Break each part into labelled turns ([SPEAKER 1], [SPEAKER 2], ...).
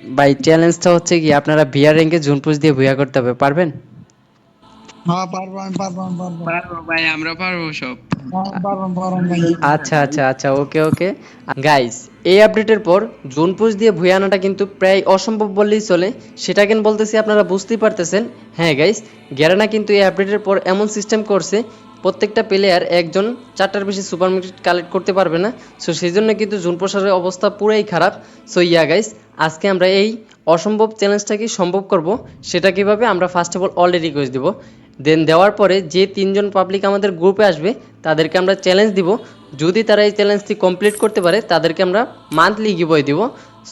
[SPEAKER 1] ভাই চ্যালেঞ্জটা হচ্ছে কি আপনারা ভিআর র্যাঙ্কে জুন পুশ দিয়ে ভুয়া করতে হবে পারবেন?
[SPEAKER 2] হ্যাঁ পারব আমি পারব আমি পারব।
[SPEAKER 3] পারব ভাই আমরা পারব সব।
[SPEAKER 2] হ্যাঁ,
[SPEAKER 1] আচ্ছা আচ্ছা আচ্ছা ওকে ওকে। গাইস এই আপডেটের পর জুন পুশ দিয়ে ভুয়া আনাটা কিন্তু প্রায় অসম্ভব বললেই চলে। সেটা কেন বলতেছি আপনারা বুঝতেই পারতেছেন। হ্যাঁ গাইস গ্যারানা কিন্তু এই আপডেটের পর এমন সিস্টেম করছে প্রত্যেকটা প্লেয়ার একজন চারটার বেশি সুপার মার্কেট কালেক্ট করতে পারবে না। সো সেই জন্য কিন্তু জুন প্রসারের অবস্থা পুরাই খারাপ। সো ইয়া গাইস আজকে আমরা এই অসম্ভব চ্যালেঞ্জটাকে সম্ভব করব। সেটা কীভাবে আমরা first of all already request দিব। দেন দেওয়ার পরে যে তিনজন পাবলিক আমাদের গ্রুপে আসবে, তাদেরকে আমরা চ্যালেঞ্জ দিব। যদি তারা এই চ্যালেঞ্জটি কমপ্লিট করতে পারে, তাদেরকে আমরা মান্থলি গিভওয়ে দিব।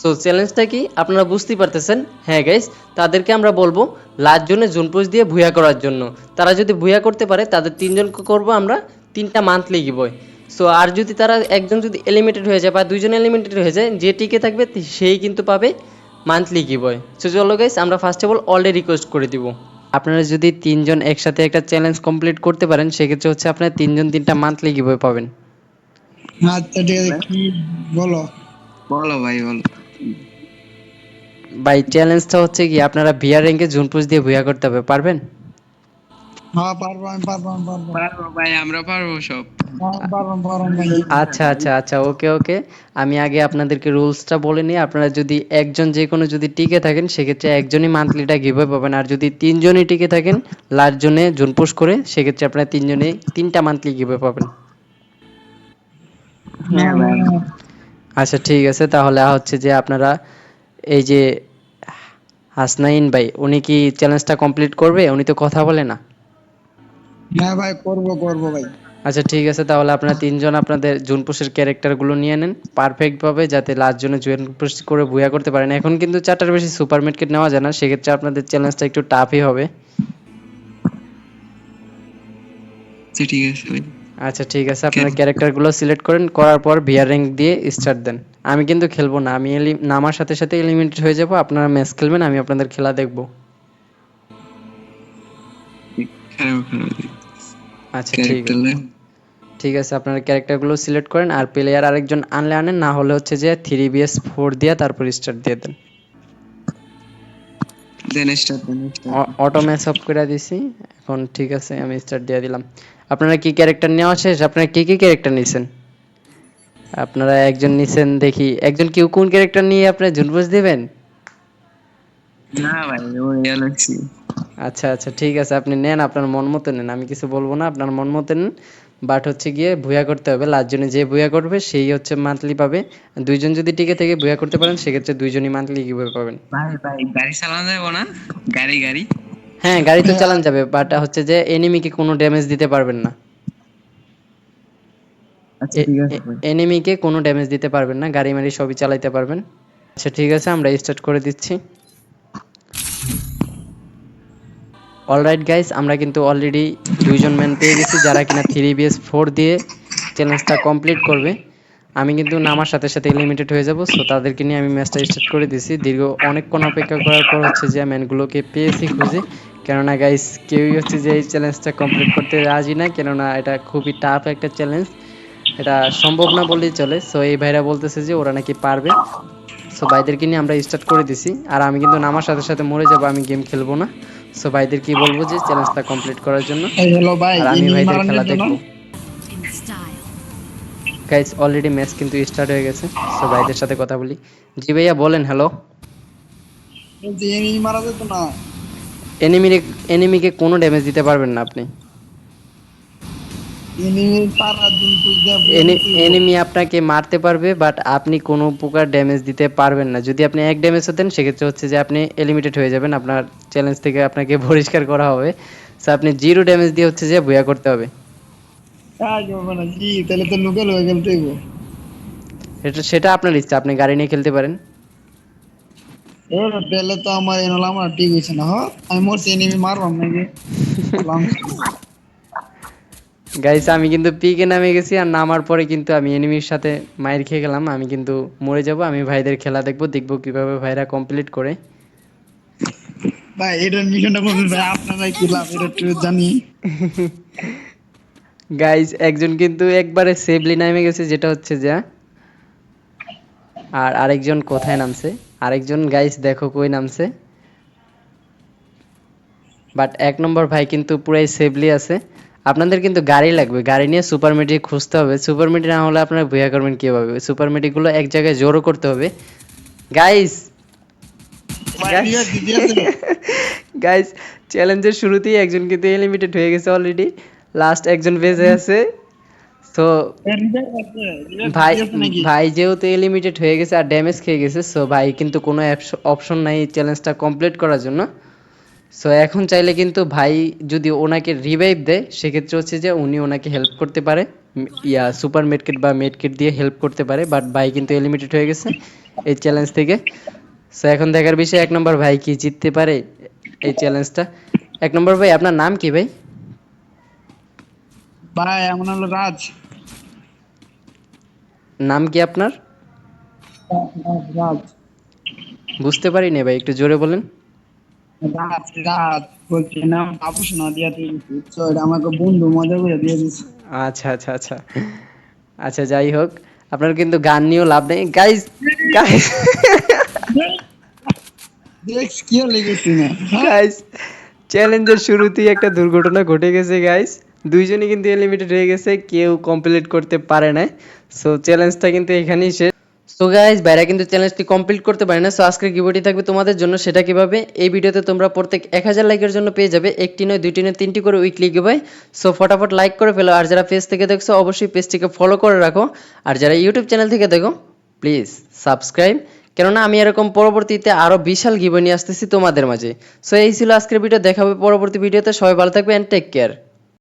[SPEAKER 1] সো চ্যালেঞ্জটা কি? আপনারা বুঝতেই পারতেছেন। হ্যাঁ গাইস তাদেরকে আমরা বলব লাস্ট জোনে জুন পুশ দিয়ে ভুয়া করার জন্য। তারা যদি ভুয়া করতে পারে, তাদের তিনজনকে করব আমরা তিনটা মান্থলি গিভওয়ে সো আর যদি তারা একজন যদি এলিমিটেড হয়ে যায় বা দুইজন এলিমিটেড হয়ে যায়, যে টিকে থাকবে সেই কিন্তু পাবে মান্থলি গিভওয়ে সো চলো গাইস আমরা first of all already request করে দিব। আপনারা যদি তিনজন একসাথে একটা চ্যালেঞ্জ কমপ্লিট করতে পারেন, সেক্ষেত্রে হচ্ছে আপনার তিনজন তিনটা মান্থলি গিভওয়ে পাবেন।
[SPEAKER 2] আচ্ছা ঠিক আছে কি বলো?
[SPEAKER 3] বলো ভাই বলো।
[SPEAKER 1] ভাই চ্যালেঞ্জটা হচ্ছে কি আপনারা ভিআর র্যাঙ্কে জুন পুশ দিয়ে ভুয়া করতে হবে পারবেন?
[SPEAKER 2] হ্যাঁ পারব আমি পারব আমি পারব।
[SPEAKER 3] পারব ভাই আমরা পারব সব।
[SPEAKER 2] হ্যাঁ,
[SPEAKER 1] আচ্ছা আচ্ছা আচ্ছা ওকে ওকে। আমি আগে আপনাদেরকে রুলসটা বলে নিই আপনারা যদি একজন যে কোনো যদি টিকে থাকেন সেক্ষেত্রে একজনই মান্থলিটা গিভওয়ে পাবেন আর যদি তিনজনই টিকে থাকেন লাস্ট জনে জুন পুশ করে সেক্ষেত্রে আপনারা তিনজনে তিনটা মান্থলি গিভওয়ে পাবেন।
[SPEAKER 3] হ্যাঁ ভাই।
[SPEAKER 1] আচ্ছা ঠিক আছে। তাহলে হচ্ছে যে আপনারা এই যে হাসনাইন ভাই উনি কি চ্যালেঞ্জটা কমপ্লিট করবে? উনি তো কথা বলে না।
[SPEAKER 2] হ্যাঁ ভাই করব করব ভাই।
[SPEAKER 1] আচ্ছা ঠিক আছে। তাহলে আপনারা তিনজন আপনাদের জুনপুষের ক্যারেক্টারগুলো নিয়ে নেন। পারফেক্টভাবে যাতে লাস্ট জনে জুনপুষ করে বুয়া করতে পারেন এখন কিন্তু চারটার বেশি সুপার মার্কেট নেওয়া যায় না। সেক্ষেত্রে আপনাদের চ্যালেঞ্জটা একটু টাফই হবে।
[SPEAKER 3] আচ্ছা ঠিক আছে ভাই।
[SPEAKER 1] আচ্ছা ঠিক আছে। আপনারা ক্যারেক্টারগুলো সিলেক্ট করেন করার পর ভিআর র্যাঙ্ক দিয়ে স্টার্ট দেন। আমি কিন্তু খেলব না আমি নামার সাথে সাথে এলিমিনেটেড হয়ে যাব আপনারা ম্যাচ খেলবেন আমি আপনাদের খেলা দেখব। আচ্ছা ঠিক আছে।
[SPEAKER 3] ক্যারেক্টার
[SPEAKER 1] ঠিক আছে আপনারা ক্যারেক্টারগুলো সিলেক্ট করেন আর প্লেয়ার আরেকজন আনলে আনেন না হলে হচ্ছে যে থ্রি বিএস ফোর দিয়ে তারপর স্টার্ট দিয়ে দেন।
[SPEAKER 3] দেন স্টার্ট দেন
[SPEAKER 1] অটো ম্যাচ অফ করে দিছি। এখন ঠিক আছে আমি স্টার্ট দিয়ে দিলাম। আপনারা কি ক্যারেক্টার নেওয়া শেষ? আপনারা কি কি ক্যারেক্টার নিছেন? আপনারা একজন নিছেন দেখি। একজন কেউ কোন ক্যারেক্টার নিয়ে আপনারা জুনবুজ দিবেন?
[SPEAKER 3] না ভাই
[SPEAKER 1] আচ্ছা আচ্ছা ঠিক আছে আপনি নেন আপনার মন মতো নেন। আমি কিছু বলব না আপনার মন মতো নেন। বাট হচ্ছে গিয়ে ভুয়া করতে হবে। লাস্ট জনে যে ভুয়া করবে সেই হচ্ছে মান্থলি পাবে। দুইজন যদি টিকে থেকে ভুয়া করতে পারেন সেক্ষেত্রে দুইজনই মান্থলি কীভাবে পাবেন?
[SPEAKER 3] ভাই ভাই গাড়ি চালানো যাবে না? গাড়ি গাড়ি।
[SPEAKER 1] হ্যাঁ গাড়ি তো চালান যাবে বাট হচ্ছে যে এনিমিকে কোনো ড্যামেজ দিতে পারবেন না।
[SPEAKER 3] আচ্ছা
[SPEAKER 1] এনিমিকে কোনো ড্যামেজ দিতে পারবেন না গাড়ি মারি সবই চালাইতে পারবেন। আচ্ছা ঠিক আছে আমরা স্টার্ট করে দিচ্ছি। অলরাইট গাইস আমরা কিন্তু অলরেডি দুইজন ম্যান পেয়ে গেছি যারা কিনা থ্রি বিএস ফোর দিয়ে চ্যালেঞ্জটা কমপ্লিট করবে। আমি কিন্তু নামার সাথে সাথে লিমিটেড হয়ে যাব সো তাদেরকে নিয়ে আমি ম্যাচটা স্টার্ট করে দিছি। দীর্ঘ অনেকক্ষণ অপেক্ষা করার পর হচ্ছে যে ম্যানগুলোকে পেয়েছি খুঁজে। কেননা গাইস কেউই হচ্ছে যে এই চ্যালেঞ্জটা কমপ্লিট করতে রাজি না কেননা এটা খুবই টাফ একটা চ্যালেঞ্জ এটা সম্ভব না বললেই চলে। সো এই ভাইরা বলতেছে যে ওরা নাকি পারবে। সো ভাইদেরকে নিয়ে আমরা স্টার্ট করে দিছি। আর আমি কিন্তু নামার সাথে সাথে মরে যাব আমি গেম খেলব না। সো ভাইদের কি বলব যে চ্যালেঞ্জটা কমপ্লিট করার জন্য? আর আমি ভাইদের খেলা দেখব। গাইস অলরেডি ম্যাচ কিন্তু স্টার্ট হয়ে গেছে। সো ভাইদের সাথে কথা বলি। জি ভাইয়া বলেন হ্যালো
[SPEAKER 2] মারা যেত না।
[SPEAKER 1] এনিমির এনিমিকে কোনো ড্যামেজ দিতে পারবেন না আপনি।
[SPEAKER 2] এনিমি
[SPEAKER 1] আপনাকে মারতে পারবে বাট আপনি কোনো প্রকার ড্যামেজ দিতে পারবেন না। যদি আপনি এক ড্যামেজ হতেন সেক্ষেত্রে হচ্ছে যে আপনি এলিমিটেড হয়ে যাবেন। আপনার চ্যালেঞ্জ থেকে আপনাকে পরিষ্কার করা হবে। সো আপনি জিরো ড্যামেজ দিয়ে হচ্ছে যে ভুয়া করতে হবে।
[SPEAKER 2] তাহলে তো হয়ে
[SPEAKER 1] এটা সেটা আপনার ইচ্ছা। আপনি গাড়ি নিয়ে খেলতে পারেন।
[SPEAKER 2] এনল আমার ঠিক হইছে না হ? আমি মরছি এনিমি মারবাম নাকি?
[SPEAKER 1] গাইস আমি কিন্তু পিকে নামে গেছি আর নামার পরে কিন্তু আমি এনিমির সাথে মাইর খেয়ে গেলাম। আমি কিন্তু মরে যাব আমি ভাইদের খেলা দেখব দেখব কীভাবে ভাইরা কমপ্লিট করে।
[SPEAKER 2] ভাই এটার মিশনটা বলুন ভাই আপনারা কি লাভ এটা একটু জানি।
[SPEAKER 1] গাইস একজন কিন্তু একবারে সেফলি নামে গেছে যেটা হচ্ছে যা আর আরেকজন কোথায় নামছে? আরেকজন গাইস দেখো কই নামছে। বাট এক নম্বর ভাই কিন্তু পুরাই সেফলি আছে। আপনাদের কিন্তু গাড়ি লাগবে। গাড়ি নিয়ে সুপার মিডি খুঁজতে হবে। সুপার মিডি না হলে আপনারা ভুয়া করবেন কীভাবে সুপার মিডিগুলো এক জায়গায় জোরও করতে হবে। গাইস গাইস চ্যালেঞ্জের শুরুতেই একজন কিন্তু এলিমিটেড হয়ে গেছে অলরেডি লাস্ট একজন বেঁচে আছে।
[SPEAKER 2] রিভাইভ
[SPEAKER 1] ভাই ভাই যেহেতু এলিমিটেড হয়ে গেছে আর ড্যামেজ খেয়ে গেছে সো ভাই কিন্তু কোনো অপশন নাই চ্যালেঞ্জটা কমপ্লিট করার জন্য। সো এখন চাইলে কিন্তু ভাই যদি ওনাকে রিভাইভ দেয় সেক্ষেত্রে হচ্ছে যে উনি ওনাকে হেল্প করতে পারে ইয়া সুপার মেডকিট বা মেডকিট দিয়ে হেল্প করতে পারে বাট ভাই কিন্তু এলিমিটেড হয়ে গেছে এই চ্যালেঞ্জ থেকে। সো এখন দেখার বিষয় এক নম্বর ভাই কি জিততে পারে এই চ্যালেঞ্জটা এক নম্বর ভাই আপনার নাম কি ভাই?
[SPEAKER 2] ভাই আমার হলো রাজ।
[SPEAKER 1] নাম কি আপনার?
[SPEAKER 2] রাজ,
[SPEAKER 1] বুঝতে পারিনি ভাই একটু জোরে বলেন।
[SPEAKER 2] রাত রাত বলছি নাম বাবু শোনা দিয়া তুই আমাকে বন্ধু মজা করে দিয়ে দিচ্ছে
[SPEAKER 1] আচ্ছা আচ্ছা আচ্ছা। আচ্ছা যাই হোক আপনার কিন্তু গান নিয়েও লাভ নেই। গাইস গাইস
[SPEAKER 2] দেখ কি লেগেছি না।
[SPEAKER 1] গাইস চ্যালেঞ্জের শুরুতেই একটা দুর্ঘটনা ঘটে গেছে গাইস দুইজনই কিন্তু এলিমিটেড হয়ে গেছে, কেউ কমপ্লিট করতে পারে না সো চ্যালেঞ্জটা কিন্তু এখানেই শেষ। সো গাইস বাইরে কিন্তু চ্যালেঞ্জটি কমপ্লিট করতে পারে না। সো আজকের গিভটি থাকবে তোমাদের জন্য, সেটা কীভাবে? এই ভিডিওতে তোমরা প্রত্যেক এক হাজার লাইকের জন্য পেয়ে যাবে। একটি নয়, দুইটি নয়, তিনটি করে উইকলি গিভাই সো ফটাফট লাইক করে ফেলো। আর যারা পেজ থেকে দেখছ, অবশ্যই পেজটিকে ফলো করে রাখো। আর যারা ইউটিউব চ্যানেল থেকে দেখো প্লিজ সাবস্ক্রাইব কেননা, আমি এরকম পরবর্তীতে আরও বিশাল গিভে নিয়ে আসতেছি তোমাদের মাঝে। সো এই ছিল আজকের ভিডিও দেখাবে পরবর্তী ভিডিওতে সবাই ভালো থাকবে অ্যান্ড টেক কেয়ার